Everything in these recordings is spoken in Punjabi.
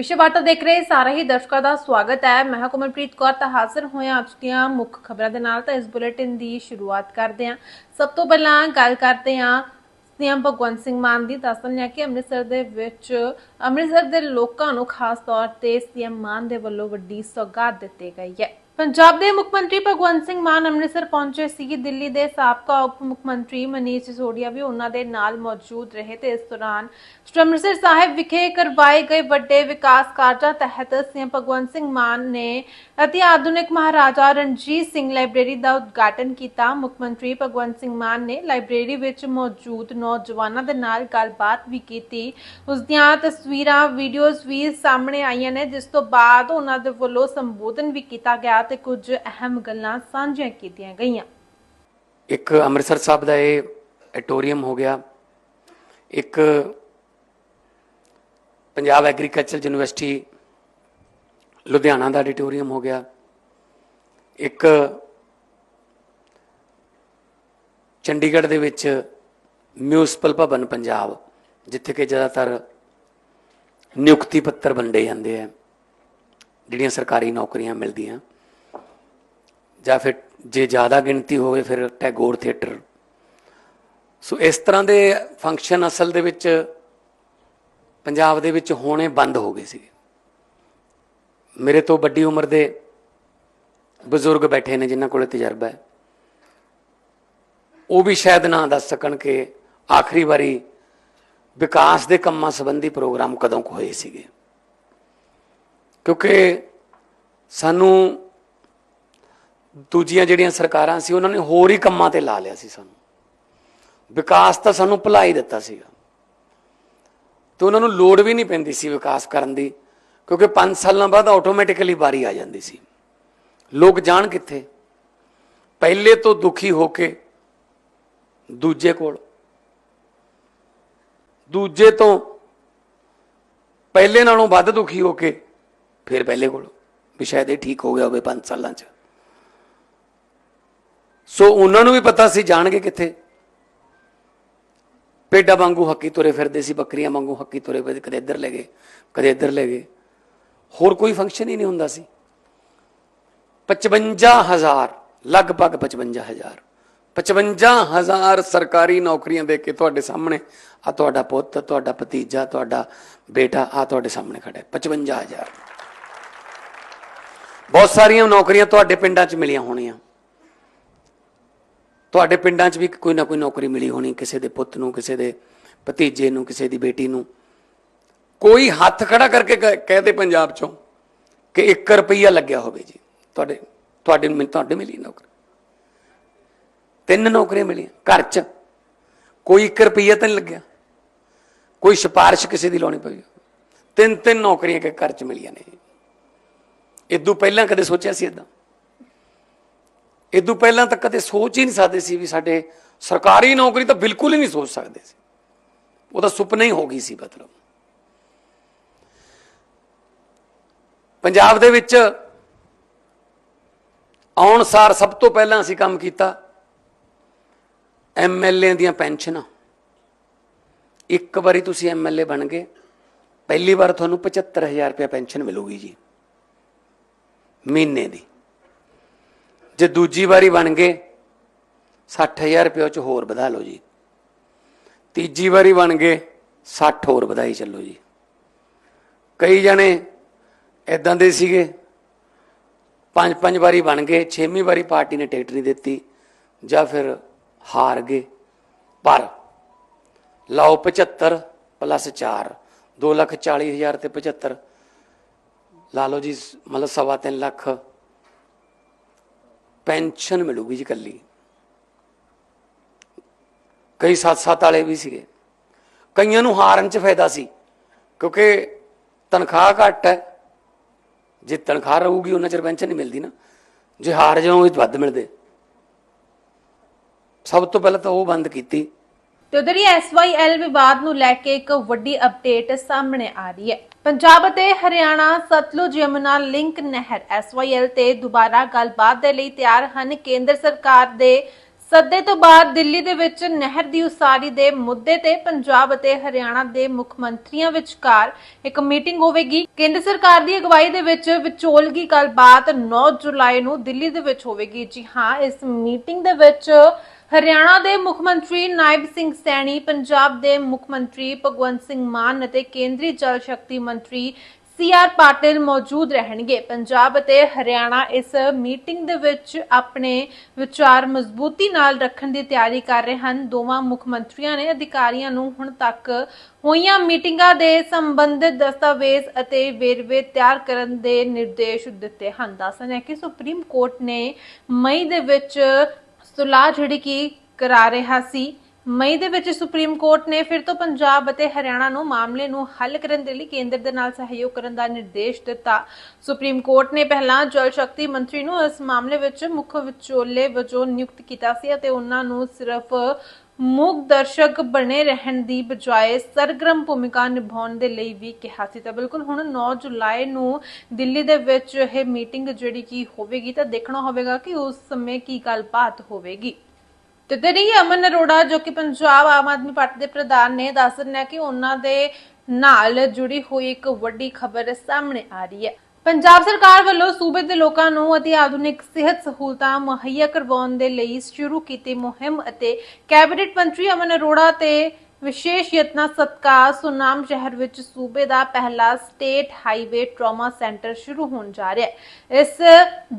ਵਿਸ਼ੇ ਵਾਰਤਾ ਦੇਖ ਰਹੇ ਸਾਰੇ ਹੀ ਦਰਸ਼ਕਾਂ ਦਾ ਸਵਾਗਤ ਹੈ। ਮੈਂ ਹਾਂ ਕੋਮਲਪ੍ਰੀਤ ਕੌਰ, ਤਾਂ ਹਾਜ਼ਰ ਹੋਇਆ ਅੱਜ ਦੀਆਂ ਮੁੱਖ ਖਬਰਾਂ ਦੇ ਨਾਲ ਤਾਂ ਇਸ ਬੁਲੇਟਿਨ ਦੀ ਸ਼ੁਰੂਆਤ ਕਰਦੇ ਹਾਂ। ਸਭ ਤੋਂ ਪਹਿਲਾਂ ਗੱਲ ਕਰਦੇ ਹਾਂ ਸੀਐਮ ਭਗਵੰਤ ਸਿੰਘ ਮਾਨ ਦੀ। ਦੱਸ ਦਿੰਦੇ ਹਾਂ ਕਿ ਅੰਮ੍ਰਿਤਸਰ ਦੇ ਵਿੱਚ, ਅੰਮ੍ਰਿਤਸਰ ਦੇ ਲੋਕਾਂ ਨੂੰ ਖਾਸ ਤੌਰ ਤੇ ਸੀਐਮ ਮਾਨ ਦੇ ਵੱਲੋਂ ਵੱਡੀ ਸੌਗਾਤ ਦਿੱਤੀ ਗਈ ਹੈ। ਪੰਜਾਬ ਦੇ ਮੁੱਖ ਮੰਤਰੀ ਭਗਵੰਤ ਸਿੰਘ ਮਾਨ ਅੰਮ੍ਰਿਤਸਰ ਪਹੁੰਚੇ ਸੀ। ਦਿੱਲੀ ਦੇ ਸਾਬਕਾ ਉਪ ਮੁੱਖ ਮੰਤਰੀ ਮਨੀਸ਼ ਸਿਸੋਦੀਆ ਵੀ ਉਹਨਾਂ ਦੇ ਨਾਲ ਮੌਜੂਦ ਰਹੇ ਤੇ ਇਸ ਦੌਰਾਨ ਸ਼੍ਰੀ ਅੰਮ੍ਰਿਤਸਰ ਸਾਹਿਬ ਵਿਖੇ ਕਰਵਾਏ ਗਏ ਵੱਡੇ ਵਿਕਾਸ ਕਾਰਜਾਂ ਤਹਿਤ ਸੀਐਮ ਭਗਵੰਤ ਸਿੰਘ ਮਾਨ ਨੇ ਅਤੀ ਆਧੁਨਿਕ ਮਹਾਰਾਜਾ ਰਣਜੀਤ ਸਿੰਘ ਲਾਇਬ੍ਰੇਰੀ ਦਾ ਉਦਘਾਟਨ ਕੀਤਾ। ਮੁੱਖ ਮੰਤਰੀ ਭਗਵੰਤ ਸਿੰਘ ਮਾਨ ਨੇ ਲਾਇਬ੍ਰੇਰੀ ਵਿੱਚ ਮੌਜੂਦ ਨੌਜਵਾਨਾਂ ਦੇ ਨਾਲ ਗੱਲਬਾਤ ਵੀ ਕੀਤੀ। ਉਸ ਦੀਆਂ ਤਸਵੀਰਾਂ, ਵੀਡੀਓਜ਼ ਵੀ ਸਾਹਮਣੇ ਆਈਆਂ ਨੇ, ਜਿਸ ਤੋਂ ਬਾਅਦ ਉਹਨਾਂ ਦੇ ਵੱਲੋਂ ਸੰਬੋਧਨ ਵੀ ਕੀਤਾ ਗਿਆ ਤੇ ਕੁਝ ਅਹਿਮ ਗੱਲਾਂ ਸਾਂਝੀਆਂ ਕੀਤੀਆਂ ਗਈਆਂ। ਇੱਕ ਅੰਮ੍ਰਿਤਸਰ ਸਾਹਿਬ ਦਾ ਇਹ ਐਟੋਰੀਅਮ ਹੋ ਗਿਆ। ਇੱਕ ਪੰਜਾਬ ਐਗਰੀਕਲਚਰ ਯੂਨੀਵਰਸਿਟੀ ਲੁਧਿਆਣਾ ਦਾ ਐਡੀਟੋਰੀਅਮ ਹੋ ਗਿਆ। ਇੱਕ ਚੰਡੀਗੜ੍ਹ ਦੇ ਵਿੱਚ ਮਿਊਨਿਸਪਲ ਭਵਨ ਪੰਜਾਬ, ਜਿੱਥੇ ਕਿ ਜ਼ਿਆਦਾਤਰ ਨਿਯੁਕਤੀ ਪੱਤਰ ਵੰਡੇ ਜਾਂਦੇ ਆ, ਜਿਹੜੀਆਂ ਸਰਕਾਰੀ ਨੌਕਰੀਆਂ ਮਿਲਦੀਆਂ। ਜਾਂ ਫਿਰ ਜੇ ਜ਼ਿਆਦਾ ਗਿਣਤੀ ਹੋਵੇ ਫਿਰ ਟੈਗੋਰ ਥੀਏਟਰ। ਸੋ ਇਸ ਤਰ੍ਹਾਂ ਦੇ ਫੰਕਸ਼ਨ ਅਸਲ ਦੇ ਵਿੱਚ ਪੰਜਾਬ ਦੇ ਵਿੱਚ ਹੋਣੇ ਬੰਦ ਹੋ ਗਏ ਸੀ ਮੇਰੇ ਤੋਂ ਵੱਡੀ ਉਮਰ ਦੇ ਬਜ਼ੁਰਗ ਬੈਠੇ ਨੇ ਜਿਨ੍ਹਾਂ ਕੋਲੇ ਤਜਰਬਾ ਹੈ। ਉਹ ਵੀ ਸ਼ਾਇਦ ਨਾ ਦੱਸ ਸਕਣ ਕਿ ਆਖਰੀ ਵਾਰੀ ਵਿਕਾਸ ਦੇ ਕੰਮਾਂ ਸੰਬੰਧੀ ਪ੍ਰੋਗਰਾਮ ਕਦੋਂ ਕੁ ਹੋਏ ਸੀਗੇ। ਕਿਉਂਕਿ ਸਾਨੂੰ ਦੂਜੀਆਂ ਜਿਹੜੀਆਂ ਸਰਕਾਰਾਂ ਸੀ, ਉਹਨਾਂ ਨੇ ਹੋਰ ਹੀ ਕੰਮਾਂ ਤੇ ਲਾ ਲਿਆ ਸੀ ਸਾਨੂੰ। ਵਿਕਾਸ ਤਾਂ ਸਾਨੂੰ ਭੁਲਾਈ ਦਿੱਤਾ ਸੀਗਾ। ਤੇ ਉਹਨਾਂ ਨੂੰ ਲੋੜ ਵੀ ਨਹੀਂ ਪੈਂਦੀ ਸੀ ਵਿਕਾਸ ਕਰਨ ਦੀ, ਕਿਉਂਕਿ 5 ਸਾਲਾਂ ਬਾਅਦ ਆਟੋਮੈਟਿਕਲੀ ਵਾਰੀ ਆ ਜਾਂਦੀ ਸੀ। ਲੋਕ ਜਾਣ ਕਿੱਥੇ? ਪਹਿਲੇ ਤੋਂ ਦੁਖੀ ਹੋ ਕੇ ਦੂਜੇ ਕੋਲ। ਦੂਜੇ ਤੋਂ ਪਹਿਲੇ ਨਾਲੋਂ ਵੱਧ ਦੁਖੀ ਹੋ ਕੇ ਫਿਰ ਪਹਿਲੇ ਕੋਲ। ਵੀ ਸ਼ਾਇਦ ਇਹ ਠੀਕ ਹੋ ਗਿਆ ਹੋਵੇ 5 ਸਾਲਾਂ 'ਚ। ਸੋ ਉਹਨਾਂ ਨੂੰ ਵੀ ਪਤਾ ਸੀ, ਜਾਣਗੇ ਕਿੱਥੇ? ਪੇਡਾ ਵਾਂਗੂ ਹੱਕੀ ਤੁਰੇ ਫਿਰਦੇ ਸੀ, ਬੱਕਰੀਆਂ ਵਾਂਗੂ ਹੱਕੀ ਤੁਰੇ ਫਿਰਦੇ, ਕਦੇ ਇੱਧਰ ਲੈ ਗਏ, ਕਦੇ ਇੱਧਰ ਲੈ ਗਏ। ਹੋਰ ਕੋਈ ਫੰਕਸ਼ਨ ਹੀ ਨਹੀਂ ਹੁੰਦਾ ਸੀ। 55000 ਲਗਭਗ 55000 55000 ਸਰਕਾਰੀ ਨੌਕਰੀਆਂ ਦੇ ਕੇ ਤੁਹਾਡੇ ਸਾਹਮਣੇ ਆ ਤੁਹਾਡਾ ਪੁੱਤ, ਤੁਹਾਡਾ ਭਤੀਜਾ, ਤੁਹਾਡਾ ਬੇਟਾ, ਆ ਤੁਹਾਡੇ ਸਾਹਮਣੇ ਖੜਾ ਹੈ। 55000 ਬਹੁਤ ਸਾਰੀਆਂ ਨੌਕਰੀਆਂ ਤੁਹਾਡੇ ਪਿੰਡਾਂ 'ਚ ਮਿਲੀਆਂ ਹੋਣੀਆਂ। ਤੁਹਾਡੇ ਪਿੰਡਾਂ 'ਚ ਵੀ ਕੋਈ ਨਾ ਕੋਈ ਨੌਕਰੀ ਮਿਲੀ ਹੋਣੀ, ਕਿਸੇ ਦੇ ਪੁੱਤ ਨੂੰ, ਕਿਸੇ ਦੇ ਭਤੀਜੇ ਨੂੰ, ਕਿਸੇ ਦੀ ਬੇਟੀ ਨੂੰ। ਕੋਈ ਹੱਥ ਖੜਾ ਕਰਕੇ ਕਹਿ- ਕਹਿ ਦੇ ਪੰਜਾਬ 'ਚੋਂ ਕਿ 1 ਰੁਪਈਆ ਲੱਗਿਆ ਹੋਵੇ ਜੀ, ਤੁਹਾਡੇ ਤੁਹਾਡੇ ਨੂੰ ਤੁਹਾਡੇ ਮਿਲੀ ਨੌਕਰੀ। ਤਿੰਨ ਨੌਕਰੀਆਂ ਮਿਲੀਆਂ ਘਰ 'ਚ। ਕੋਈ 1 ਰੁਪਈਆ ਤਾਂ ਨਹੀਂ ਲੱਗਿਆ। ਕੋਈ ਸਿਫਾਰਿਸ਼ ਕਿਸੇ ਦੀ ਲਾਉਣੀ ਪਈ। ਤਿੰਨ ਤਿੰਨ ਨੌਕਰੀਆਂ ਕਿ ਘਰ 'ਚ ਮਿਲੀਆਂ ਨੇ। ਇਦੋਂ ਪਹਿਲਾਂ ਕਦੇ ਸੋਚਿਆ ਸੀ ਇਦਾਂ ਇਦੋਂ ਪਹਿਲਾਂ ਤਾਂ ਕਦੇ ਸੋਚ ਹੀ ਨਹੀਂ ਸਕਦੇ ਸੀ ਵੀ ਸਾਡੇ ਸਰਕਾਰੀ ਨੌਕਰੀ ਤਾਂ ਬਿਲਕੁਲ ਹੀ ਨਹੀਂ ਸੋਚ ਸਕਦੇ ਸੀ। ਉਹ ਤਾਂ ਸੁਪਨਾ ਹੀ ਹੋ ਗਈ ਸੀ ਮਤਲਬ। ਪੰਜਾਬ ਦੇ ਵਿੱਚ ਆਉਣ ਸਾਰ ਸਭ ਤੋਂ ਪਹਿਲਾਂ ਅਸੀਂ ਕੰਮ ਕੀਤਾ ਐਮਐਲਏ ਦੀਆਂ ਪੈਨਸ਼ਨਾਂ। ਇੱਕ ਵਾਰੀ ਤੁਸੀਂ ਐਮਐਲਏ ਬਣ ਗਏ, ਪਹਿਲੀ ਵਾਰ ਤੁਹਾਨੂੰ 75000 ਰੁਪਏ ਪੈਨਸ਼ਨ ਮਿਲੂਗੀ ਜੀ। ਮਹੀਨੇ ਦੀ। ਜੇ ਦੂਜੀ ਵਾਰੀ ਬਣ ਗਏ 60000 ਰੁਪਏ ਉਹ ਚ ਹੋਰ ਵਧਾ ਲਓ ਜੀ। ਤੀਜੀ ਵਾਰੀ ਬਣ ਗਏ 60 ਹੋਰ ਵਧਾਈ ਚੱਲੋ ਜੀ। ਕਈ ਜਣੇ ਇਦਾਂ ਦੇ ਸੀਗੇ ਪੰਜ ਪੰਜ ਵਾਰੀ ਬਣ ਗਏ, ਛੇਵੀਂ ਵਾਰੀ ਪਾਰਟੀ ਨੇ ਟਿਕਟ ਨਹੀਂ ਦਿੱਤੀ, ਜਾਂ ਫਿਰ ਹਾਰ ਗਏ। ਪਰ ਲਾਓ 75 ਪਲੱਸ 4 2 ਲੱਖ 40 ਹਜ਼ਾਰ ਤੇ 75 ਲਾ ਲਓ ਜੀ ਮਤਲਬ ਸਵਾ ਤਿੰਨ ਲੱਖ। ਪੈਨਸ਼ਨ ਮਿਲੂਗੀ ਜੀ ਕੱਲੀ। ਕਈ ਸੱਤ ਸੱਤ ਵਾਲੇ ਵੀ ਸੀਗੇ। ਕਈਆਂ ਨੂੰ ਹਾਰਨ 'ਚ ਫਾਇਦਾ ਸੀ, ਕਿਉਂਕਿ ਤਨਖਾਹ ਘੱਟ ਹੈ। ਜੇ ਤਨਖਾਹ ਰਹੂਗੀ, ਉਹਨਾਂ ਚਿਰ ਪੈਨਸ਼ਨ ਨਹੀਂ ਮਿਲਦੀ ਨਾ। ਜੇ ਹਾਰ ਜਾਓਗੇ ਵੱਧ ਮਿਲਦੇ। ਸਭ ਤੋਂ ਪਹਿਲਾਂ ਤਾਂ ਉਹ ਬੰਦ ਕੀਤੀ। ਤੇ ਉਧਰ ਹੀ ਐਸਵਾਈਐਲ ਵਿਵਾਦ ਨੂੰ ਲੈ ਕੇ ਇੱਕ ਵੱਡੀ ਅਪਡੇਟ ਸਾਹਮਣੇ ਆ ਰਹੀ ਹੈ। ਪੰਜਾਬ ਅਤੇ ਹਰਿਆਣਾ ਸਤਲੁਜ ਯਮੁਨਾ ਲਿੰਕ ਨਹਿਰ ਐਸਵਾਈਐਲ ਤੇ ਦੁਬਾਰਾ ਗੱਲਬਾਤ ਦੇ ਲਈ ਤਿਆਰ ਹਨ। ਕੇਂਦਰ ਸਰਕਾਰ ਦੇ ਸੱਦੇ ਤੋਂ ਬਾਅਦ ਦਿੱਲੀ ਦੇ ਵਿੱਚ ਨਹਿਰ ਦੀ ਉਸਾਰੀ ਦੇ ਮੁੱਦੇ ਤੇ ਪੰਜਾਬ ਅਤੇ ਹਰਿਆਣਾ ਦੇ ਮੁੱਖ ਮੰਤਰੀਆਂ ਵਿਚਕਾਰ ਇੱਕ ਮੀਟਿੰਗ ਹੋਵੇਗੀ। ਕੇਂਦਰ ਸਰਕਾਰ ਦੀ ਅਗਵਾਈ ਦੇ ਵਿੱਚ ਵਿਚੋਲਗੀ ਗੱਲਬਾਤ 9 ਜੁਲਾਈ ਨੂੰ ਦਿੱਲੀ ਦੇ ਵਿੱਚ ਹੋਵੇਗੀ। ਜੀ ਹਾਂ, ਇਸ ਮੀਟਿੰਗ ਦੇ ਵਿੱਚ ਹਰਿਆਣਾ ਦੇ ਮੁੱਖ ਮੰਤਰੀ ਨਾਇਬ ਸਿੰਘ ਸੈਣੀ, ਪੰਜਾਬ ਦੇ ਮੁੱਖ ਮੰਤਰੀ ਭਗਵੰਤ ਸਿੰਘ ਮਾਨ ਅਤੇ ਕੇਂਦਰੀ ਜਲ ਸ਼ਕਤੀ ਮੰਤਰੀ ਸੀ ਆਰ ਪਾਟਿਲ ਮੌਜੂਦ ਰਹਿਣਗੇ। ਪੰਜਾਬ ਅਤੇ ਹਰਿਆਣਾ ਇਸ ਮੀਟਿੰਗ ਦੇ ਵਿੱਚ ਆਪਣੇ ਵਿਚਾਰ ਮਜ਼ਬੂਤੀ ਨਾਲ ਰੱਖਣ ਦੀ ਤਿਆਰੀ ਕਰ ਰਹੇ ਹਨ। ਦੋਵਾਂ ਮੁੱਖ ਮੰਤਰੀਆਂ ਨੇ ਅਧਿਕਾਰੀਆਂ ਨੂੰ ਹੁਣ ਤੱਕ ਹੋਈਆਂ ਮੀਟਿੰਗਾਂ ਦੇ ਸੰਬੰਧਿਤ ਦਸਤਾਵੇਜ਼ ਅਤੇ ਵੇਰਵੇ ਤਿਆਰ ਕਰਨ ਦੇ ਨਿਰਦੇਸ਼ ਦਿੱਤੇ ਹਨ। ਦੱਸਣ ਹੈ ਕਿ ਸੁਪਰੀਮ ਕੋਰਟ ਨੇ ਮਈ ਦੇ ਵਿੱਚ ਸੁਲਾਹ ਜਿਹੜੀ ਕਿ ਕਰਾ ਰਿਹਾ ਸੀ। ਮਈ ਦੇ ਵਿੱਚ ਸੁਪਰੀਮ ਕੋਰਟ ਨੇ ਫਿਰ ਤੋਂ ਪੰਜਾਬ ਅਤੇ ਹਰਿਆਣਾ ਨੂੰ ਮਾਮਲੇ ਨੂੰ ਹੱਲ ਕਰਨ ਦੇ ਲਈ ਕੇਂਦਰ ਦੇ ਨਾਲ ਸਹਿਯੋਗ ਕਰਨ ਦਾ ਨਿਰਦੇਸ਼ ਦਿੱਤਾ। ਸੁਪਰੀਮ ਕੋਰਟ ਨੇ ਪਹਿਲਾਂ ਜਲ ਸ਼ਕਤੀ ਮੰਤਰੀ ਨੂੰ ਇਸ ਮਾਮਲੇ ਵਿੱਚ ਮੁੱਖ ਵਿਚੋਲੇ ਵਜੋਂ ਨਿਯੁਕਤ ਕੀਤਾ ਸੀ ਅਤੇ ਉਹਨਾਂ ਨੂੰ ਸਿਰਫ ਮੂਕ ਦਰਸ਼ਕ ਬਣੇ ਰਹਿਣ ਦੀ ਬਜਾਏ ਸਰਗਰਮ ਭੂਮਿਕਾ ਨਿਭਾਉਣ ਦੇ ਲਈ ਵੀ ਕਿਹਾ ਸੀ। ਤਾਂ ਬਿਲਕੁਲ ਹੁਣ 9 ਜੁਲਾਈ ਨੂੰ ਦਿੱਲੀ ਦੇ ਵਿੱਚ ਇਹ ਮੀਟਿੰਗ ਜਿਹੜੀ ਕੀ ਹੋਵੇਗੀ ਤਾਂ ਦੇਖਣਾ ਹੋਵੇਗਾ ਕਿ ਉਸ ਸਮੇਂ ਕੀ ਗੱਲਬਾਤ ਹੋਵੇਗੀ। ਤੇ ਤੇਰੀ ਅਮਨ ਅਰੋੜਾ ਜੋ ਕਿ ਪੰਜਾਬ ਆਮ ਆਦਮੀ ਪਾਰਟੀ ਦੇ ਪ੍ਰਧਾਨ ਨੇ, ਦੱਸ ਦਿੰਦੇ ਕਿ ਉਹਨਾਂ ਦੇ ਨਾਲ ਜੁੜੀ ਹੋਈ ਇੱਕ ਵੱਡੀ ਖਬਰ ਸਾਹਮਣੇ ਆ ਰਹੀ ਹੈ। ਪੰਜਾਬ ਸਰਕਾਰ ਵੱਲੋਂ ਸੂਬੇ ਦੇ ਲੋਕਾਂ ਨੂੰ ਅਤੀ ਆਧੁਨਿਕ ਸਿਹਤ ਸਹੂਲਤਾਂ ਮੁਹੱਈਆ ਕਰਵਾਉਣ ਦੇ ਲਈ ਸ਼ੁਰੂ ਕੀਤੀ ਮੁਹਿੰਮ ਅਤੇ ਕੈਬਨਿਟ ਮੰਤਰੀ ਅਮਨ ਅਰੋੜਾ ਤੇ ਵਿਸ਼ੇਸ਼ ਯਤਨਾਂ ਸਦਕਾ ਸੁਨਾਮ ਸ਼ਹਿਰ ਵਿੱਚ ਸੂਬੇ ਦਾ ਪਹਿਲਾ ਸਟੇਟ ਹਾਈਵੇ ਟਰਾਮਾ ਸੈਂਟਰ ਸ਼ੁਰੂ ਹੋਣ ਜਾ ਰਿਹਾ ਹੈ। ਇਸ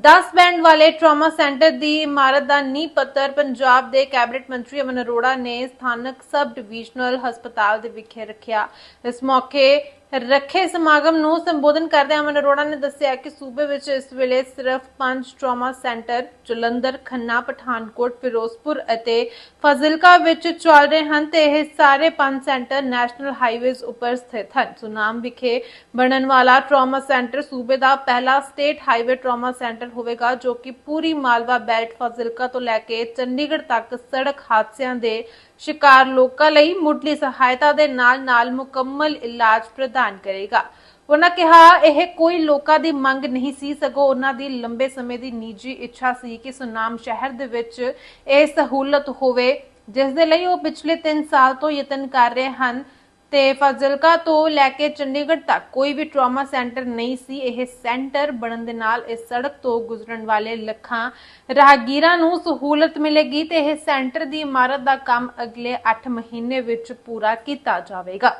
10 ਬੈਂਡ ਵਾਲੇ ਟਰਾਮਾ ਸੈਂਟਰ ਦੀ ਇਮਾਰਤ ਦਾ ਨੀਂਹ ਪੱਥਰ ਪੰਜਾਬ ਦੇ ਕੈਬਨਿਟ ਮੰਤਰੀ ਅਮਨ ਅਰੋੜਾ ਨੇ ਸਥਾਨਕ ਸਬ ਡਿਵੀਜ਼ਨਲ ਹਸਪਤਾਲ ਦੇ ਵਿਖੇ ਰੱਖਿਆ। ਇਸ ਮੌਕੇ ਰੱਖੇ ਸਮਾਗਮ ਨੂੰ ਸੰਬੋਧਨ ਕਰਦੇ ਅਮਨ ਅਰੋੜਾ ਨੇ ਦੱਸਿਆ ਕਿ ਸੂਬੇ ਵਿੱਚ ਇਸ ਵੇਲੇ ਸਿਰਫ 5 ਟਰਾਮਾ ਸੈਂਟਰ, ਜਲੰਧਰ, ਖੰਨਾ, ਪਠਾਨਕੋਟ, ਫਿਰੋਜ਼ਪੁਰ ਅਤੇ ਫਾਜ਼ਿਲਕਾ ਵਿੱਚ ਚੱਲ ਰਹੇ ਹਨ ਤੇ ਇਹ ਸਾਰੇ ਪੰਜ ਸੈਂਟਰ ਨੈਸ਼ਨਲ ਹਾਈਵੇਜ਼ ਉੱਪਰ ਸਥਿਤ ਹਨ। ਸੁਨਾਮ ਵਿਖੇ ਬਣਨ ਵਾਲਾ ਟਰਾਮਾ ਸੈਂਟਰ ਸੂਬੇ ਦਾ ਪਹਿਲਾ ਸਟੇਟ ਹਾਈਵੇ ਟਰਾਮਾ ਸੈਂਟਰ ਹੋਵੇਗਾ, ਜੋ ਕਿ ਪੂਰੀ ਮਾਲਵਾ ਬੈਲਟ ਫਾਜ਼ਿਲਕਾ ਤੋਂ ਲੈ ਕੇ ਚੰਡੀਗੜ੍ਹ ਤੱਕ ਸੜਕ ਹਾਦਸਿਆਂ ਦੇ ਸ਼ਿਕਾਰ ਲੋਕਾਂ ਲਈ ਮੁੱਢਲੀ ਸਹਾਇਤਾ ਦੇ ਨਾਲ-ਨਾਲ ਮੁਕੰਮਲ ਇਲਾਜ ਪ੍ਰਦਾਨ ਕਰੇਗਾ। ਉਹਨਾਂ ਕਿਹਾ, ਇਹ ਕੋਈ ਲੋਕਾਂ ਦੀ ਮੰਗ ਨਹੀਂ ਸੀ, ਸਗੋਂ ਉਹਨਾਂ ਦੀ ਲੰਬੇ ਸਮੇਂ ਦੀ ਨਿੱਜੀ ਇੱਛਾ ਸੀ ਕਿ ਸੁਨਾਮ ਸ਼ਹਿਰ ਦੇ ਵਿੱਚ ਇਹ ਸਹੂਲਤ ਹੋਵੇ, ਜਿਸ ਦੇ ਲਈ ਉਹ ਪਿਛਲੇ 3 ਸਾਲ ਤੋਂ ਯਤਨ ਕਰ ਰਹੇ ਹਨ। ਤੇ ਫਾਜ਼ਿਲਕਾ ਤੋਂ ਲੈ ਕੇ ਚੰਡੀਗੜ੍ਹ ਤੱਕ ਕੋਈ ਵੀ ਟਰਾਮਾ ਸੈਂਟਰ ਨਹੀਂ ਸੀ। ਇਹ ਸੈਂਟਰ ਬਣਨ ਦੇ ਨਾਲ ਇਸ ਸੜਕ ਤੋਂ ਗੁਜ਼ਰਨ ਵਾਲੇ ਲੱਖਾਂ ਰਾਹਗੀਰਾਂ ਨੂੰ ਸਹੂਲਤ ਮਿਲੇਗੀ ਤੇ ਇਹ ਸੈਂਟਰ ਦੀ ਇਮਾਰਤ ਦਾ ਕੰਮ ਅਗਲੇ 8 ਮਹੀਨੇ ਵਿੱਚ ਪੂਰਾ ਕੀਤਾ ਜਾਵੇਗਾ।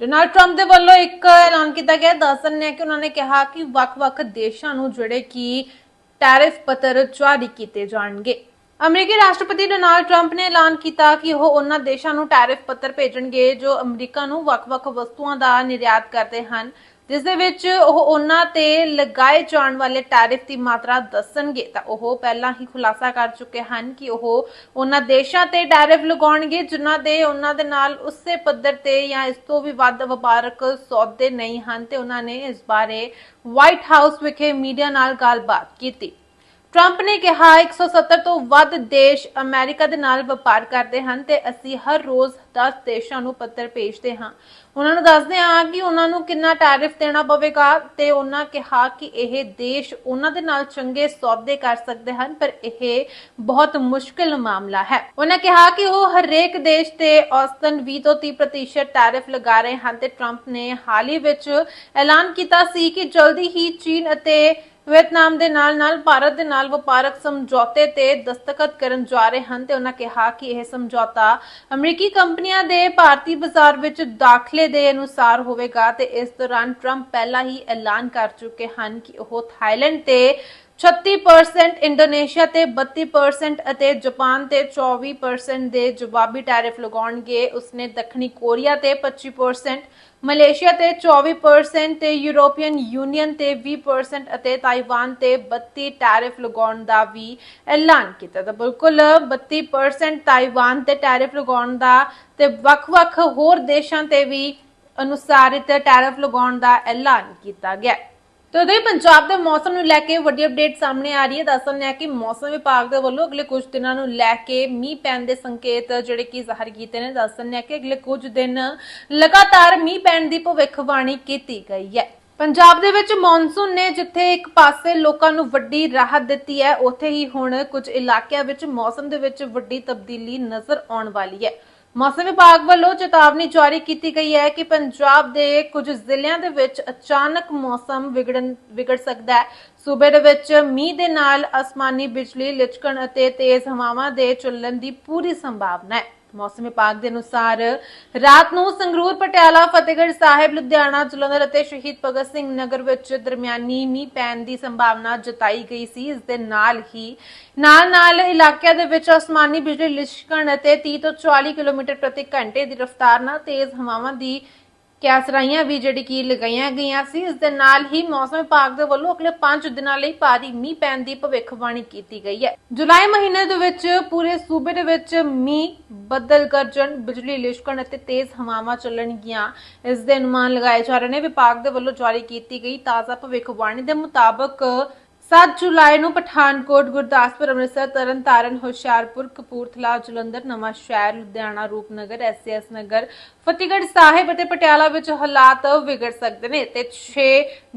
ਡੋਨਾਲਡ ਟਰੰਪ ਦੇ ਵੱਲੋਂ ਇੱਕ ਐਲਾਨ ਕੀਤਾ ਗਿਆ। ਦੱਸਣ ਨੇ ਕਿ ਉਹਨਾਂ ਨੇ ਕਿਹਾ ਕਿ ਵੱਖ-ਵੱਖ ਦੇਸ਼ਾਂ ਨੂੰ ਜਿਹੜੇ ਕਿ ਟੈਰਿਫ ਪੱਤਰ ਜਾਰੀ ਕੀਤੇ ਜਾਣਗੇ। ਅਮਰੀਕੀ ਰਾਸ਼ਟਰਪਤੀ ਡੋਨਾਲਡ ਟਰੰਪ ਨੇ ਐਲਾਨ ਕੀਤਾ ਕਿ ਉਹ ਉਹਨਾਂ ਦੇਸ਼ਾਂ ਨੂੰ ਟੈਰਿਫ ਪੱਤਰ ਭੇਜਣਗੇ ਜੋ ਅਮਰੀਕਾ ਨੂੰ ਵੱਖ-ਵੱਖ ਵਸਤੂਆਂ ਦਾ ਨਿਰਯਾਤ ਕਰਦੇ ਹਨ, ਜਿਸ ਦੇ ਵਿੱਚ ਉਹ ਉਹਨਾਂ ਤੇ ਲਗਾਏ ਜਾਣ ਵਾਲੇ ਟੈਰਿਫ ਦੀ ਮਾਤਰਾ ਦੱਸਣਗੇ। ਤਾਂ ਉਹ ਪਹਿਲਾਂ ਹੀ ਖੁਲਾਸਾ ਕਰ ਚੁੱਕੇ ਹਨ ਕਿ ਉਹ ਉਹਨਾਂ ਦੇਸ਼ਾਂ ਤੇ ਟੈਰਿਫ ਲਗਾਉਣਗੇ, ਜਿਨ੍ਹਾਂ ਦੇ ਉਹਨਾਂ ਦੇ ਨਾਲ ਉਸੇ ਪੱਧਰ ਤੇ ਜਾਂ ਇਸ ਤੋਂ ਵੀ ਵੱਧ ਵਪਾਰਕ ਸੌਦੇ ਨਹੀਂ ਹਨ, ਤੇ ਉਹਨਾਂ ਨੇ ਇਸ ਬਾਰੇ ਵਾਈਟ ਹਾਊਸ ਵਿਖੇ ਮੀਡੀਆ ਨਾਲ ਗੱਲਬਾਤ ਕੀਤੀ। ਟਰੰਪ ਨੇ ਕਿਹਾ 170 ਤੋਂ ਵੱਧ ਦੇਸ਼ ਅਮਰੀਕਾ ਦੇ ਨਾਲ ਵਪਾਰ ਕਰਦੇ ਹਨ ਤੇ ਅਸੀਂ ਹਰ ਰੋਜ਼ 10 ਦੇਸ਼ਾਂ ਨੂੰ ਪੱਤਰ ਭੇਜਦੇ ਹਾਂ। ਉਹਨਾਂ ਨੂੰ ਦੱਸਦੇ ਹਾਂ ਕਿ ਉਹਨਾਂ ਨੂੰ ਕਿੰਨਾ ਟੈਰਿਫ ਦੇਣਾ ਪਵੇਗਾ ਤੇ ਉਹਨਾਂ ਕਿਹਾ ਕਿ ਇਹ ਦੇਸ਼ ਉਹਨਾਂ ਦੇ ਨਾਲ ਚੰਗੇ ਸੌਦੇ ਕਰ ਸਕਦੇ ਹਨ, ਪਰ ਇਹ ਬਹੁਤ ਮੁਸ਼ਕਲ ਮਾਮਲਾ ਹੈ। ਉਹਨਾਂ ਕਿਹਾ ਕਿ ਉਹ ਹਰੇਕ ਦੇਸ਼ ਤੇ ਔਸਤਨ 20 ਤੋਂ 30% ਟੈਰਿਫ ਲਗਾ ਰਹੇ ਹਨ ਤੇ ਟਰੰਪ ਨੇ ਹਾਲ ਹੀ ਵਿੱਚ ਐਲਾਨ ਕੀਤਾ ਸੀ ਕਿ ਜਲਦੀ ਹੀ ਚੀਨ ਅਤੇ ਵੀਅਤਨਾਮ ਦੇ ਨਾਲ-ਨਾਲ ਭਾਰਤ ਦੇ ਨਾਲ ਵਪਾਰਕ ਸਮਝੌਤੇ ਤੇ ਦਸਤਖਤ ਕਰਨ ਜਾ ਰਹੇ ਹਨ ਤੇ ਉਹਨਾਂ ਕਿਹਾ ਕਿ ਇਹ ਸਮਝੌਤਾ ਅਮਰੀਕੀ ਕੰਪਨੀਆਂ ਦੇ ਭਾਰਤੀ ਬਾਜ਼ਾਰ ਵਿੱਚ ਦਾਖਲੇ ਦੇ ਅਨੁਸਾਰ ਹੋਵੇਗਾ ਤੇ ਇਸ ਦੌਰਾਨ ਟਰੰਪ ਪਹਿਲਾਂ ਹੀ ਐਲਾਨ ਕਰ ਚੁੱਕੇ ਹਨ ਕਿ ਉਹ ਥਾਈਲੈਂਡ ਤੇ 36% ਇੰਡੋਨੇਸ਼ੀਆ ਤੇ 32% ਅਤੇ ਜਾਪਾਨ ਤੇ 24% ਦੇ ਜਵਾਬੀ ਟੈਰਿਫ ਲਗਾਉਣਗੇ। ਉਸਨੇ ਦੱਖਣੀ ਕੋਰੀਆ ਤੇ 25% ਮਲੇਸ਼ੀਆ ਤੇ 24% ਤੇ ਯੂਰੋਪੀਅਨ ਯੂਨੀਅਨ ਤੇ 20% ਅਤੇ ਤਾਈਵਾਨ ਤੇ 32 ਟੈਰਿਫ ਲਗਾਉਣ ਦਾ ਵੀ ਐਲਾਨ ਕੀਤਾ। ਤਾਂ ਬਿਲਕੁਲ 32% ਤਾਈਵਾਨ ਤੇ ਟੈਰਿਫ ਲਗਾਉਣ ਦਾ ਤੇ ਵੱਖ-ਵੱਖ ਹੋਰ ਦੇਸ਼ਾਂ ਤੇ ਵੀ ਅਨੁਸਾਰਿਤ ਟੈਰਿਫ ਲਗਾਉਣ ਦਾ ਐਲਾਨ ਕੀਤਾ ਗਿਆ। ਤੇ ਉਦੋਂ ਪੰਜਾਬ ਦੇ ਮੌਸਮ ਨੂੰ ਲੈ ਕੇ ਵੱਡੀ ਅਪਡੇਟ ਸਾਹਮਣੇ ਆ ਰਹੀ ਹੈ। ਦੱਸਣ ਹੈ ਕਿ ਮੌਸਮ ਵਿਭਾਗ ਦੇ ਵੱਲੋਂ ਅਗਲੇ ਕੁਝ ਦਿਨਾਂ ਨੂੰ ਲੈ ਕੇ ਮੀਂਹ ਪੈਣ ਦੇ ਸੰਕੇਤ ਜਿਹੜੇ ਕਿ ਜ਼ਾਹਰ ਕੀਤੇ ਨੇ। ਦੱਸਣ ਹੈ ਕਿ ਅਗਲੇ ਕੁਝ ਦਿਨ ਲਗਾਤਾਰ ਮੀਂਹ ਪੈਣ ਦੀ ਭਵਿੱਖਬਾਣੀ ਕੀਤੀ ਗਈ ਹੈ। ਪੰਜਾਬ ਦੇ ਵਿੱਚ ਮੌਨਸੂਨ ਨੇ ਜਿੱਥੇ ਇੱਕ ਪਾਸੇ ਲੋਕਾਂ ਨੂੰ ਵੱਡੀ ਰਾਹਤ ਦਿੱਤੀ ਹੈ, ਉੱਥੇ ਹੀ ਹੁਣ ਕੁਝ ਇਲਾਕਿਆਂ ਵਿੱਚ ਮੌਸਮ ਦੇ ਵਿੱਚ ਵੱਡੀ ਤਬਦੀਲੀ ਨਜ਼ਰ ਆਉਣ ਵਾਲੀ ਹੈ। ਮੌਸਮ ਵਿਭਾਗ ਵੱਲੋਂ ਚੇਤਾਵਨੀ ਜਾਰੀ ਕੀਤੀ ਗਈ ਹੈ ਕਿ ਪੰਜਾਬ ਦੇ ਕੁਝ ਜ਼ਿਲ੍ਹਿਆਂ ਦੇ ਵਿੱਚ ਅਚਾਨਕ ਮੌਸਮ ਵਿਗੜਨ, ਵਿਗੜ ਸਕਦਾ ਹੈ। ਸੂਬੇ ਦੇ ਵਿੱਚ ਮੀਂਹ ਦੇ ਨਾਲ ਅਸਮਾਨੀ ਬਿਜਲੀ, ਲਿਚਕਣ ਅਤੇ ਤੇਜ਼ ਹਵਾਵਾਂ ਦੇ ਚੱਲਣ ਦੀ ਪੂਰੀ ਸੰਭਾਵਨਾ ਹੈ। ਮੌਸਮ ਵਿਭਾਗ ਦੇ ਅਨੁਸਾਰ ਰਾਤ ਨੂੰ ਸੰਗਰੂਰ, ਪਟਿਆਲਾ, ਫਤਿਹਗੜ੍ਹ ਸਾਹਿਬ, ਲੁਧਿਆਣਾ, ਜਲੰਧਰ ਅਤੇ ਸ਼ਹੀਦ ਭਗਤ ਸਿੰਘ ਨਗਰ ਵਿੱਚ ਦਰਮਿਆਨੀ ਮੀਂਹ ਪੈਣ ਦੀ ਸੰਭਾਵਨਾ ਜਤਾਈ ਗਈ ਸੀ। ਇਸ ਦੇ ਨਾਲ ਹੀ ਨਾਲ ਨਾਲ ਇਲਾਕਿਆਂ ਦੇ ਵਿੱਚ ਅਸਮਾਨੀ ਬਿਜਲੀ ਲਿਸ਼ਕਣ ਅਤੇ 30 ਤੋਂ 40 ਕਿਲੋਮੀਟਰ ਪ੍ਰਤੀ ਘੰਟੇ ਦੀ ਰਫ਼ਤਾਰ ਨਾਲ ਤੇਜ਼ ਹਵਾਵਾਂ ਦੀ ਕਿਆਸਰਾਈਆਂ ਵੀ ਜਿਹੜੀ ਕਿ ਲਗਾਈਆਂ ਗਈਆਂ ਸੀ, ਇਸ ਦੇ ਨਾਲ ਹੀ ਮੌਸਮ ਵਿਭਾਗ ਦੇ ਵੱਲੋਂ ਅਗਲੇ 5 ਦਿਨਾਂ ਲਈ ਭਾਰੀ ਮੀਂਹ ਪੈਣ ਦੀ ਭਵਿੱਖਬਾਣੀ ਕੀਤੀ ਗਈ ਹੈ। ਜੁਲਾਈ ਮਹੀਨੇ ਦੇ ਵਿੱਚ ਪੂਰੇ ਸੂਬੇ ਦੇ ਵਿੱਚ ਮੀਂਹ, ਬੱਦਲ ਗਰਜਣ, ਬਿਜਲੀ ਲਿਸ਼ਕਣ ਅਤੇ ਤੇਜ਼ ਹਵਾਵਾਂ ਚੱਲਣਗੀਆਂ। ਇਸ ਦੇ ਅਨੁਮਾਨ ਲਗਾਏ ਜਾ ਰਹੇ ਨੇ, ਵਿਭਾਗ ਦੇ ਵੱਲੋਂ ਜਾਰੀ ਕੀਤੀ ਗਈ ਤਾਜ਼ਾ ਭਵਿੱਖਬਾਣੀ ਦੇ ਮੁਤਾਬਕ 7 ਜੁਲਾਈ ਨੂੰ ਪਠਾਨਕੋਟ, ਗੁਰਦਾਸਪੁਰ, ਅੰਮ੍ਰਿਤਸਰ, ਤਰਨਤਾਰਨ, ਹੁਸ਼ਿਆਰਪੁਰ, ਕਪੂਰਥਲਾ, ਜਲੰਧਰ ਨਵਾਂ ਸ਼ਹਿਰ ਲੁਧਿਆਣਾ, ਰੂਪਨਗਰ ਐਸਐਸ ਨਗਰ ਫਤਿਹਗੜ੍ਹ ਸਾਹਿਬ ਅਤੇ ਪਟਿਆਲਾ ਵਿੱਚ ਹਾਲਾਤ ਵਿਗੜ ਸਕਦੇ ਨੇ ਤੇ 6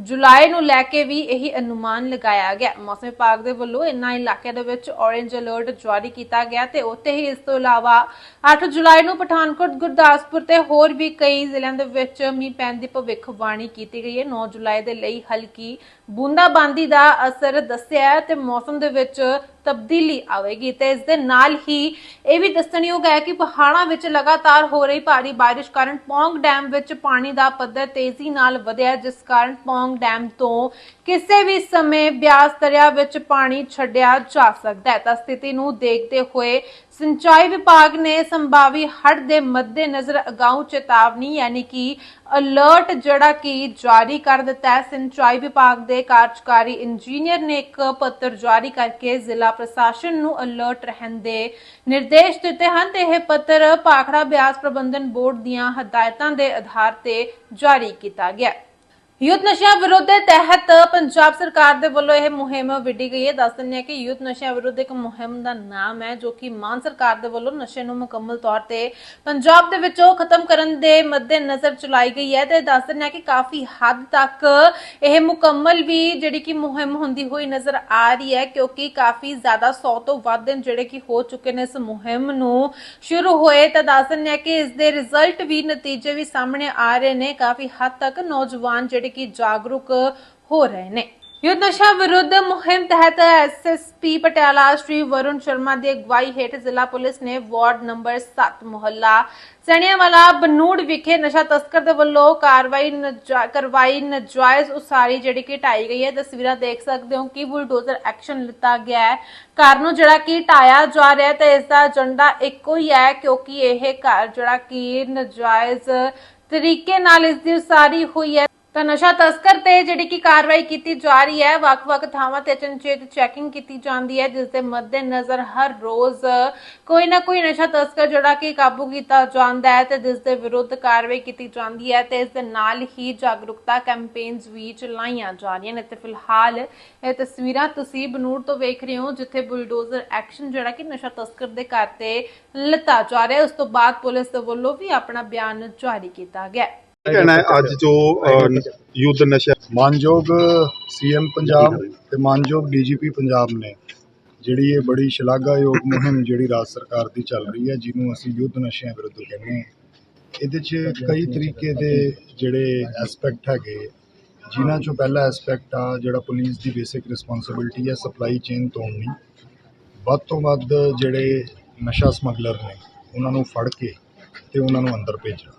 ਜੁਲਾਈ ਨੂੰ ਲੈ ਕੇ ਵੀ ਇਹੀ ਅਨੁਮਾਨ ਲਗਾਇਆ ਗਿਆ। ਮੌਸਮ ਵਿਭਾਗ ਦੇ ਵੱਲੋਂ ਇਨ੍ਹਾਂ ਇਲਾਕਿਆਂ ਦੇ ਵਿੱਚ ਔਰੇਂਜ ਅਲਰਟ ਜਾਰੀ ਕੀਤਾ ਗਿਆ ਤੇ ਉੱਥੇ ਹੀ ਇਸ ਤੋਂ ਇਲਾਵਾ 8 ਜੁਲਾਈ ਨੂੰ ਪਠਾਨਕੋਟ, ਗੁਰਦਾਸਪੁਰ ਤੇ ਹੋਰ ਵੀ ਕਈ ਜ਼ਿਲ੍ਹਿਆਂ ਦੇ ਵਿੱਚ ਮੀਂਹ ਪੈਣ ਦੀ ਭਵਿੱਖਬਾਣੀ ਕੀਤੀ ਗਈ ਹੈ। 9 ਜੁਲਾਈ ਦੇ ਲਈ ਹਲਕੀ ਬੂੰਦਾਬਾਂਦੀ ਦਾ ਅਸਰ ਦੱਸਿਆ ਤੇ ਮੌਸਮ ਦੇ ਵਿੱਚ ਤਬਦੀਲੀ ਆਵੇਗੀ ਤੇ ਇਸ ਦੇ ਨਾਲ ਹੀ ਇਹ ਵੀ ਦੱਸਣਯੋਗ ਹੈ ਕਿ ਪਹਾੜਾਂ ਵਿੱਚ ਲਗਾਤਾਰ ਹੋ ਰਹੀ ਭਾਰੀ ਬਾਰਿਸ਼ ਕਾਰਨ ਪੌਂਗ ਡੈਮ ਵਿੱਚ ਪਾਣੀ ਦਾ ਪੱਧਰ ਤੇਜ਼ੀ ਨਾਲ ਵਧਿਆ, ਜਿਸ ਕਾਰਨ ਪੌਂਗ ਡੈਮ ਤੋਂ ਕਿਸੇ ਵੀ ਸਮੇਂ ਬਿਆਸ ਦਰਿਆ ਵਿੱਚ ਪਾਣੀ ਛੱਡਿਆ ਜਾ ਸਕਦਾ ਹੈ। ਤਾਂ ਸਥਿਤੀ ਨੂੰ ਦੇਖਦੇ ਹੋਏ ਸਿੰਚਾਈ ਵਿਭਾਗ ਨੇ ਸੰਭਾਵੀ ਹੜ੍ਹ ਦੇ ਮੱਦੇਨਜ਼ਰ ਅਗਾਊਂ ਚੇਤਾਵਨੀ, ਯਾਨੀ ਕਿ ਅਲਰਟ ਜਿਹੜਾ ਕਿ ਜਾਰੀ ਕਰ ਦਿੱਤਾ ਹੈ, ਸਿੰਚਾਈ ਵਿਭਾਗ ਦੇ ਕਾਰਜਕਾਰੀ ਇੰਜੀਨੀਅਰ ਨੇ ਇੱਕ ਪੱਤਰ ਜਾਰੀ ਕਰਕੇ ਜ਼ਿਲ੍ਹਾ ਪ੍ਰਸ਼ਾਸਨ ਨੂੰ ਅਲਰਟ ਰਹਿਣ ਦੇ ਨਿਰਦੇਸ਼ ਦਿੱਤੇ ਹਨ ਤੇ ਇਹ ਪੱਤਰ ਭਾਖੜਾ ਬਿਆਸ ਪ੍ਰਬੰਧਨ ਬੋਰਡ ਦੀਆਂ ਹਦਾਇਤਾਂ ਦੇ ਆਧਾਰ ਤੇ ਜਾਰੀ ਕੀਤਾ ਗਿਆ ਹੈ। ਯੁੱਧ ਨਸ਼ਿਆਂ ਵਿਰੁੱਧ ਦੇ ਤਹਿਤ ਪੰਜਾਬ ਸਰਕਾਰ ਦੇ ਵੱਲੋਂ ਇਹ ਮੁਹਿੰਮ ਵਿੱਢੀ ਗਈ ਹੈ। ਦੱਸ ਦਿੰਦੇ ਹਾਂ ਕਿ ਯੁੱਧ ਨਸ਼ਿਆਂ ਵਿਰੁੱਧ ਇੱਕ ਮੁਹਿੰਮ ਦਾ ਨਾਮ ਹੈ, ਜੋ ਕਿ ਮਾਨ ਸਰਕਾਰ ਦੇ ਵੱਲੋਂ ਨਸ਼ੇ ਨੂੰ ਮੁਕੰਮਲ ਤੌਰ ਤੇ ਪੰਜਾਬ ਦੇ ਵਿੱਚੋਂ ਖਤਮ ਕਰਨ ਦੇ ਮੱਦੇ ਨਜ਼ਰ ਚਲਾਈ ਗਈ ਹੈ। ਤੇ ਦੱਸ ਦਿੰਦੇ ਹਾਂ ਕਿ ਕਾਫੀ ਹੱਦ ਤੱਕ ਇਹ ਮੁਕੰਮਲ ਵੀ ਜਿਹੜੀ ਕਿ ਮੁਹਿੰਮ ਹੁੰਦੀ ਹੋਈ ਨਜ਼ਰ ਆ ਰਹੀ ਹੈ, ਕਿਉਂਕਿ ਕਾਫੀ ਜ਼ਿਆਦਾ 100 ਤੋਂ ਵੱਧ ਦਿਨ ਜਿਹੜੇ ਕਿ ਹੋ ਚੁੱਕੇ ਨੇ ਇਸ ਮੁਹਿੰਮ ਨੂੰ ਸ਼ੁਰੂ ਹੋਏ। ਤਾਂ ਦੱਸ ਦਿੰਦੇ ਹਾਂ ਕਿ ਇਸ ਦੇ ਰਿਜ਼ਲਟ ਵੀ ਨਤੀਜੇ ਵੀ ਸਾਹਮਣੇ ਆ ਰਹੇ ਨੇ। ਕਾਫੀ ਹੱਦ ਤੱਕ ਨੌਜਵਾਨ ਜਿਹੜੇ ਕਿ ਜਾਗਰੂਕ ਹੋ ਰਹੇ ਨੇ ਯੁੱਧ ਨਸ਼ਾ ਵਿਰੁੱਧ ਮੁਹਿੰਮ ਤਹਿਤ ਐਸਐਸਪੀ ਪਟਿਆਲਾ ਸ਼੍ਰੀ ਵਰੁਣ ਸ਼ਰਮਾ ਦੀ ਅਗਵਾਈ ਹੇਠ ਜ਼ਿਲ੍ਹਾ ਪੁਲਿਸ ਨੇ ਵਾਰਡ ਨੰਬਰ 7 ਮੁਹੱਲਾ ਸਣੀਆਂਵਾਲਾ ਬਨੂੜ ਵਿਖੇ ਨਸ਼ਾ ਤਸਕਰ ਦੇ ਵੱਲੋਂ ਕਾਰਵਾਈ ਕਰਵਾਈ ਨਜਾਇਜ਼ ਉਸਾਰੀ ਜਿਹੜੀ ਕਿ ਢਾਈ ਗਈ ਹੈ ਤਸਵੀਰਾਂ ਦੇਖ ਸਕਦੇ ਹੋ ਕਿ ਬੁਲਡੋਜ਼ਰ ਐਕਸ਼ਨ ਲਿੱਤਾ ਗਿਆ ਹੈ ਘਰ ਨੂੰ ਜਿਹੜਾ ਕਿ ਢਾਇਆ ਜਾ ਰਿਹਾ ਤੇ ਇਸ ਦਾ ਏਜੰਡਾ ਇੱਕੋ ਹੀ ਹੈ ਕਿਉਂਕਿ ਇਹ ਘਰ ਜਿਹੜਾ ਕਿ ਨਜਾਇਜ਼ ਤਰੀਕੇ ਨਾਲ ਇਸ ਦੀ ਉਸਾਰੀ ਹੋਈ ਹੈ ਤਾਂ ਨਸ਼ਾ ਤਸਕਰ ਤੇ ਜਿਹੜੀ ਕਿ ਕਾਰਵਾਈ ਕੀਤੀ ਜਾ ਰਹੀ ਹੈ, ਵੱਖ-ਵੱਖ ਥਾਵਾਂ ਤੇ ਅਚਨਚੇਤ ਚੈਕਿੰਗ ਕੀਤੀ ਜਾਂਦੀ ਹੈ ਜਿਸ ਦੇ ਮੱਦੇਨਜ਼ਰ ਹਰ ਰੋਜ਼ ਕੋਈ ਨਾ ਕੋਈ ਨਸ਼ਾ ਤਸਕਰ ਜਿਹੜਾ ਕਿ ਕਾਬੂ ਕੀਤਾ ਜਾਂਦਾ ਹੈ ਤੇ ਜਿਸ ਦੇ ਵਿਰੁੱਧ ਕਾਰਵਾਈ ਕੀਤੀ ਜਾਂਦੀ ਹੈ ਤੇ ਇਸ ਦੇ ਨਾਲ ਹੀ ਜਾਗਰੂਕਤਾ ਕੈਂਪੇਨਸ ਵੀ ਚਲਾਈਆਂ ਜਾ ਰਹੀਆਂ ਨੇ। ਤੇ ਫਿਲਹਾਲ ਇਹ ਤਸਵੀਰਾਂ ਤੁਸੀਂ ਬਨੂੜ ਤੋਂ ਵੇਖ ਰਹੇ ਹੋ, ਜਿੱਥੇ ਬੁਲਡੋਜ਼ਰ ਐਕਸ਼ਨ ਜਿਹੜਾ ਕਿ ਨਸ਼ਾ ਤਸਕਰ ਦੇ ਘਰ ਤੇ ਲਤਾ ਜਾ ਰਿਹਾ ਉਸ ਤੋਂ ਬਾਅਦ ਪੁਲਿਸ ਦੇ ਵੱਲੋਂ ਵੀ ਆਪਣਾ ਬਿਆਨ ਜਾਰੀ ਕੀਤਾ ਗਿਆ ਕਹਿਣਾ ਹੈ ਅੱਜ ਜੋ ਯੁੱਧ ਨਸ਼ਾ ਮਾਨਯੋਗ ਸੀਐਮ ਪੰਜਾਬ ਤੇ ਮਾਨਯੋਗ ਡੀਜੀਪੀ ਪੰਜਾਬ ਨੇ ਜਿਹੜੀ ਇਹ ਬੜੀ ਸ਼ਲਾਘਾਯੋਗ ਮੁਹਿੰਮ ਜਿਹੜੀ ਰਾਜ ਸਰਕਾਰ ਦੀ ਚੱਲ ਰਹੀ ਹੈ ਜਿਹਨੂੰ ਅਸੀਂ ਯੁੱਧ ਨਸ਼ਿਆਂ ਵਿਰੁੱਧ ਕਹਿੰਦੇ ਹਾਂ ਇਹਦੇ 'ਚ ਕਈ ਤਰੀਕੇ ਦੇ ਜਿਹੜੇ ਐਸਪੈਕਟ ਹੈਗੇ ਜਿਨ੍ਹਾਂ 'ਚੋਂ ਪਹਿਲਾ ਐਸਪੈਕਟ ਆ ਜਿਹੜਾ ਪੁਲਿਸ ਦੀ ਬੇਸਿਕ ਰਿਸਪੌਂਸਿਬਿਲਟੀ ਹੈ ਸਪਲਾਈ ਚੇਨ ਤੋੜਨੀ ਵੱਧ ਤੋਂ ਵੱਧ ਜਿਹੜੇ ਨਸ਼ਾ ਸਮਗਲਰ ਨੇ ਉਹਨਾਂ ਨੂੰ ਫੜ ਕੇ ਤੇ ਉਹਨਾਂ ਨੂੰ ਅੰਦਰ ਭੇਜਣਾ।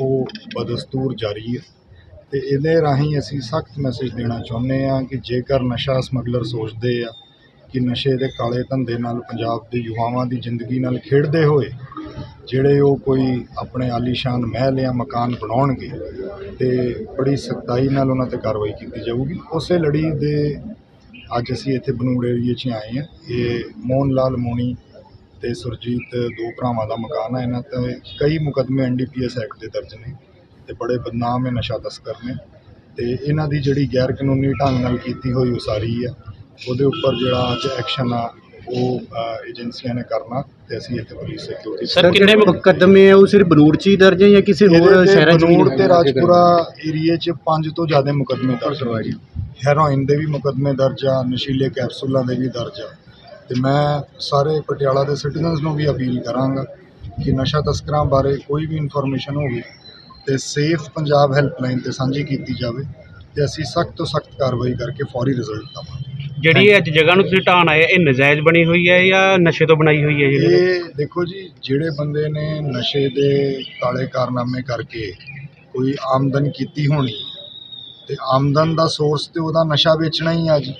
ਉਹ ਬਦਸਤੂਰ ਜਾਰੀ ਹੈ ਤੇ ਇਹਦੇ ਰਾਹੀਂ ਅਸੀਂ ਸਖਤ ਮੈਸੇਜ ਦੇਣਾ ਚਾਹੁੰਦੇ ਆ ਕਿ ਜੇਕਰ ਨਸ਼ਾ ਸਮਗਲਰ ਸੋਚਦੇ ਆ ਕਿ ਨਸ਼ੇ ਦੇ ਕਾਲੇ ਧੰਦੇ ਨਾਲ ਪੰਜਾਬ ਦੇ ਯੁਵਾਵਾਂ ਦੀ ਜ਼ਿੰਦਗੀ ਨਾਲ ਖੇਡਦੇ ਹੋਏ ਜਿਹੜੇ ਉਹ ਕੋਈ ਆਪਣੇ ਆਲੀਸ਼ਾਨ ਮਹਿਲ ਜਾਂ ਮਕਾਨ ਬਣਾਉਣਗੇ ਤੇ ਬੜੀ ਸਖਤਾਈ ਨਾਲ ਉਹਨਾਂ ਤੇ ਕਾਰਵਾਈ ਕੀਤੀ ਜਾਊਗੀ। ਉਸੇ ਲੜੀ ਦੇ ਅੱਜ ਅਸੀਂ ਇੱਥੇ ਬਨੂੜ ਏਰੀਏ 'ਚ ਆਏ ਹਾਂ। ਇਹ ਮੋਹਨ ਲਾਲ ਮੋਣੀ ਤੇ ਸੁਰਜੀਤ ਦੋ ਭਰਾਵਾਂ ਦਾ ਮਕਾਨ ਹੈ ਇਹਨਾਂ ਤੇ। ਕਈ ਮੁਕੱਦਮੇ ਐਨਡੀਪੀਐਸ ਐਕਟ ਦੇ ਦਰਜ ਨੇ ਤੇ ਬੜੇ ਬਦਨਾਮ ਹੈ ਨਸ਼ਾ ਤਸਕਰ ਨੇ। ਤੇ ਇਹਨਾਂ ਦੀ ਜਿਹੜੀ ਗੈਰ ਕਾਨੂੰਨੀ ਢੰਗ ਨਾਲ ਕੀਤੀ ਹੋਈ ਉਸਾਰੀ ਆ ਉਹਦੇ ਉੱਪਰ ਜਿਹੜਾ ਅੱਜ ਐਕਸ਼ਨ ਆ ਉਹ ਏਜੰਸੀਆਂ ਨੇ ਕਰਨਾ ਤੇ ਅਸੀਂ ਇੱਥੇ ਪੁਲਿਸ ਸਿਕਿਉਰਿਟੀ ਸਰ ਕਿੰਨੇ ਮੁਕੱਦਮੇ ਆ? ਉਹ ਸਿਰਫ ਬਨੂੜ ਚ ਹੀ ਦਰਜ ਹੈ ਜਾਂ ਕਿਸੇ ਹੋਰ ਸ਼ਹਿਰਾਂ ਚ ਵੀ ਬਨੂੜ ਤੇ ਰਾਜਪੁਰਾ ਏਰੀਏ 'ਚ ਪੰਜ ਤੋਂ ਜ਼ਿਆਦਾ ਮੁਕੱਦਮੇ ਦਰਜ ਹੋਏ ਹੈਰੋਇਨ ਦੇ ਵੀ ਮੁਕੱਦਮੇ ਦਰਜ ਆ ਨਸ਼ੀਲੇ ਕੈਪਸੂਲਾਂ ਦੇ ਵੀ ਦਰਜ ਆ। ਤੇ ਮੈਂ ਸਾਰੇ ਪਟਿਆਲਾ ਦੇ ਸਿਟੀਜ਼ਨਸ ਨੂੰ ਵੀ ਅਪੀਲ ਕਰਾਂਗਾ ਕਿ ਨਸ਼ਾ ਤਸਕਰਾਂ ਬਾਰੇ ਕੋਈ ਵੀ ਇਨਫੋਰਮੇਸ਼ਨ ਹੋਵੇ ਤੇ ਸੇਫ ਪੰਜਾਬ ਹੈਲਪਲਾਈਨ ਤੇ ਸਾਂਝੀ ਕੀਤੀ ਜਾਵੇ ਤੇ ਅਸੀਂ ਸਖਤ ਤੋਂ ਸਖਤ ਕਾਰਵਾਈ ਕਰਕੇ ਫੌਰੀ ਰਿਜ਼ਲਟ ਦਵਾਂਗੇ। ਜਿਹੜੀ ਇਹ ਅੱਜ ਜਗ੍ਹਾ ਨੂੰ ਤੁਸੀਂ ਢਾਣ ਆਏ ਇਹ ਨਜਾਇਜ਼ ਬਣੀ ਹੋਈ ਹੈ ਜਾਂ ਨਸ਼ੇ ਤੋਂ ਬਣਾਈ ਹੋਈ ਹੈ ਜੀ ਇਹ ਦੇਖੋ ਜੀ ਜਿਹੜੇ ਬੰਦੇ ਨੇ ਨਸ਼ੇ ਦੇ ਕਾਲੇ ਕਾਰਨਾਮੇ ਕਰਕੇ ਕੋਈ ਆਮਦਨ ਕੀਤੀ ਹੋਣੀ ਤੇ ਆਮਦਨ ਦਾ ਸੋਰਸ ਤੇ ਉਹਦਾ ਨਸ਼ਾ ਵੇਚਣਾ ਹੀ ਆ ਜੀ।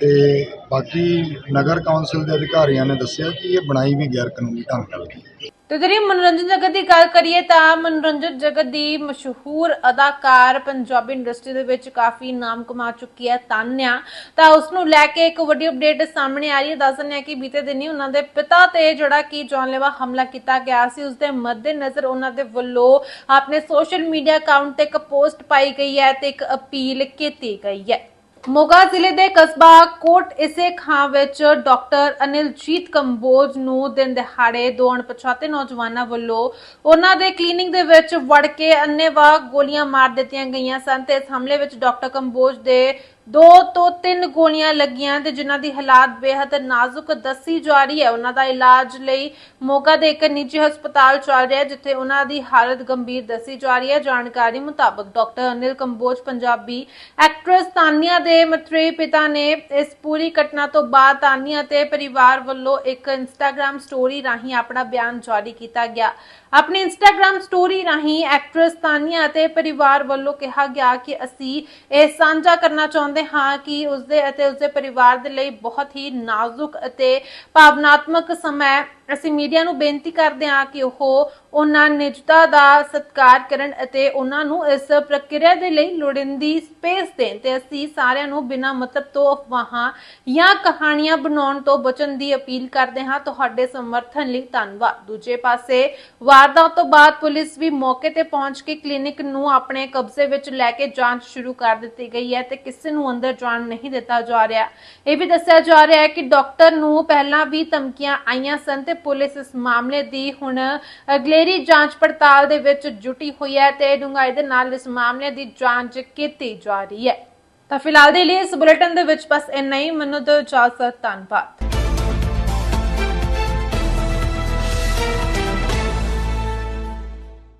ਤੇ ਬਾਕੀ ਨਗਰ ਕੌਂਸਲ ਦੇ ਅਧਿਕਾਰੀਆਂ ਨੇ ਦੱਸਿਆ ਕਿ ਇਹ ਬਣਾਈ ਵੀ ਗੈਰ ਕਾਨੂੰਨੀ ਢੰਗ ਨਾਲ। ਗਈ ਤੇ ਜਿਹੜੀ ਮਨੋਰੰਜਨ ਜਗਤ ਦੀ ਗੱਲ ਕਰੀਏ ਤਾਂ ਮਨੋਰੰਜਨ ਜਗਤ ਦੀ ਮਸ਼ਹੂਰ ਅਦਾਕਾਰ ਪੰਜਾਬੀ ਇੰਡਸਟਰੀ ਦੇ ਵਿੱਚ ਕਾਫੀ ਨਾਮ ਕਮਾ ਚੁੱਕੀ ਹੈ ਤਾਨਿਆ। ਤਾਂ ਉਸ ਨੂੰ ਲੈ ਕੇ ਇੱਕ ਵੱਡੀ ਅਪਡੇਟ ਸਾਹਮਣੇ ਆ ਰਹੀ ਹੈ। ਦੱਸ ਦਿੰਦੇ ਹਾਂ ਕਿ ਬੀਤੇ ਦਿਨੀ ਉਹਨਾਂ ਦੇ ਪਿਤਾ ਤੇ ਜਿਹੜਾ ਕਿ ਜਾਨਲੇਵਾ ਹਮਲਾ ਕੀਤਾ ਗਿਆ ਸੀ ਉਸ ਦੇ ਮੱਦੇਨਜ਼ਰ ਉਹਨਾਂ ਦੇ ਵੱਲੋਂ ਆਪਣੇ ਸੋਸ਼ਲ ਮੀਡੀਆ ਅਕਾਊਂਟ ਤੇ ਇੱਕ ਪੋਸਟ ਪਾਈ ਗਈ ਹੈ ਤੇ ਇੱਕ ਅਪੀਲ ਕੀਤੀ ਗਈ ਹੈ। ਮੋਗਾ ਜ਼ਿਲ੍ਹੇ ਦੇ ਕਸਬਾ ਕੋਟ ਇਸੇ ਖਾਂ ਵਿੱਚ ਡਾਕਟਰ ਅਨਿਲਜੀਤ ਕੰਬੋਜ ਨੂੰ ਦਿਨ ਦਿਹਾੜੇ ਦੋ ਅਣਪਛਾਤੇ ਨੌਜਵਾਨਾਂ ਵੱਲੋਂ ਉਹਨਾਂ ਦੇ ਕਲੀਨਿਕ ਦੇ ਵਿੱਚ ਵੜ ਕੇ ਅੰਨੇਵਾਹ ਗੋਲੀਆਂ ਮਾਰ ਦਿੱਤੀਆਂ ਗਈਆਂ ਸਨ। ਤੇ ਇਸ ਹਮਲੇ ਵਿੱਚ ਡਾਕਟਰ ਕੰਬੋਜ ਦੇ ਦੋ ਤੋਂ ਤਿੰਨ ਗੋਲੀਆਂ ਲੱਗੀਆਂ ਤੇ ਜਿਨ੍ਹਾਂ ਦੀ ਹਾਲਾਤ ਬੇहद ਨਾਜ਼ੁਕ ਦੱਸੀ ਜਾ ਰਹੀ ਹੈ। ਉਹਨਾਂ ਦਾ ਇਲਾਜ ਲਈ ਮੋਗਾ ਦੇ ਇੱਕ ਨਿੱਜੀ ਹਸਪਤਾਲ ਚੱਲ ਰਿਹਾ ਹੈ, ਜਿੱਥੇ ਉਹਨਾਂ ਦੀ ਹਾਲਤ ਗੰਭੀਰ ਦੱਸੀ ਜਾ ਰਹੀ ਹੈ। ਜਾਣਕਾਰੀ ਮੁਤਾਬਕ ਡਾਕਟਰ ਅਨਿਲ ਕੰਬੋਜ, ਪੰਜਾਬੀ ਐਕਟਰੈਸ ਤਾਨੀਆ ਦੇ ਮਤਰੇ ਪਿਤਾ ਨੇ ਇਸ ਪੂਰੀ ਘਟਨਾ ਤੋਂ ਬਾਅਦ ਤਾਨੀਆ ਤੇ ਪਰਿਵਾਰ ਵੱਲੋਂ ਇੱਕ ਇੰਸਟਾਗ੍ਰam ਸਟੋਰੀ ਰਾਹੀਂ ਆਪਣਾ ਬਿਆਨ ਜਾਰੀ ਕੀਤਾ ਗਿਆ। ਆਪਣੀ ਇੰਸਟਾਗ੍ਰam ਸਟੋਰੀ ਰਾਹੀਂ ਐਕਟਰੈਸ ਤਾਨੀਆ ਅਤੇ ਪਰਿਵਾਰ ਵੱਲੋਂ ਕਿਹਾ ਗਿਆ ਕਿ ਅਸੀਂ ਇਹ ਸਾਂਝਾ ਕਰਨਾ ਚਾਹੁੰਦੇ ਹਾਂ ਕਿ ਉਸਦੇ ਅਤੇ ਉਸਦੇ ਪਰਿਵਾਰ ਦੇ ਲਈ ਬਹੁਤ ਹੀ ਨਾਜ਼ੁਕ ਅਤੇ ਭਾਵਨਾਤਮਕ ਸਮਾਂ ਅਸੀਂ ਮੀਡੀਆ ਨੂੰ ਬੇਨਤੀ ਕਰਦੇ ਹਾਂ ਕਿ ਉਹ ਉਹਨਾਂ ਨਿਜਤਾ ਦਾ ਸਤਿਕਾਰ ਕਰਨ ਅਤੇ ਉਹਨਾਂ ਨੂੰ ਇਸ ਪ੍ਰਕਿਰਿਆ ਦੇ ਲਈ ਲੋੜੀਂਦੀ ਸਪੇਸ ਦੇਣ ਤੇ ਅਸੀਂ ਸਾਰਿਆਂ ਨੂੰ ਬਿਨਾਂ ਮਤਲਬ ਤੋਂ ਅਫਵਾਹਾਂ ਜਾਂ ਕਹਾਣੀਆਂ ਬਣਾਉਣ ਤੋਂ ਬਚਣ ਦੀ ਅਪੀਲ ਕਰਦੇ ਹਾਂ। ਤੁਹਾਡੇ ਸਮਰਥਨ ਲਈ ਧੰਨਵਾਦ। ਦੂਜੇ ਪਾਸੇ ਵਾਰਦਾਤ ਤੋਂ ਬਾਅਦ ਪੁਲਿਸ ਵੀ ਮੌਕੇ ਤੇ ਪਹੁੰਚ ਕੇ ਕਲੀਨਿਕ ਨੂੰ ਆਪਣੇ ਕਬਜ਼ੇ ਵਿੱਚ ਲੈ ਕੇ ਜਾਂਚ ਸ਼ੁਰੂ ਕਰ ਦਿੱਤੀ ਗਈ ਹੈ ਤੇ ਕਿਸੇ ਨੂੰ ਅੰਦਰ ਜਾਣ ਨਹੀਂ ਦਿੱਤਾ ਜਾ ਰਿਹਾ। ਇਹ ਵੀ ਦੱਸਿਆ ਜਾ ਰਿਹਾ ਹੈ ਕਿ ਡਾਕਟਰ ਨੂੰ ਪਹਿਲਾਂ ਵੀ ਧਮਕੀਆਂ ਆਈਆਂ ਸਨ ਤੇ ਪੁਲਿਸ ਇਸ ਮਾਮਲੇ ਦੀ ਹੁਣ ਅਗਲੇਰੀ ਜਾਂਚ ਪੜਤਾਲ ਦੇ ਵਿੱਚ ਜੁਟੀ ਹੋਈ ਹੈ ਤੇ ਡੂੰਘਾਈ ਦੇ ਨਾਲ ਇਸ ਮਾਮਲੇ ਦੀ ਜਾਂਚ ਕੀਤੀ ਜਾ ਰਹੀ ਹੈ। ਤਾਂ ਫਿਲਹਾਲ ਦੇ ਲਈ ਇਸ ਬੁਲੇਟਿਨ ਦੇ ਵਿੱਚ ਬਸ ਇੰਨਾ ਹੀ। ਮੈਨੂੰ ਦਿਓ ਇਜਾਜ਼ਤ ਧੰਨਵਾਦ।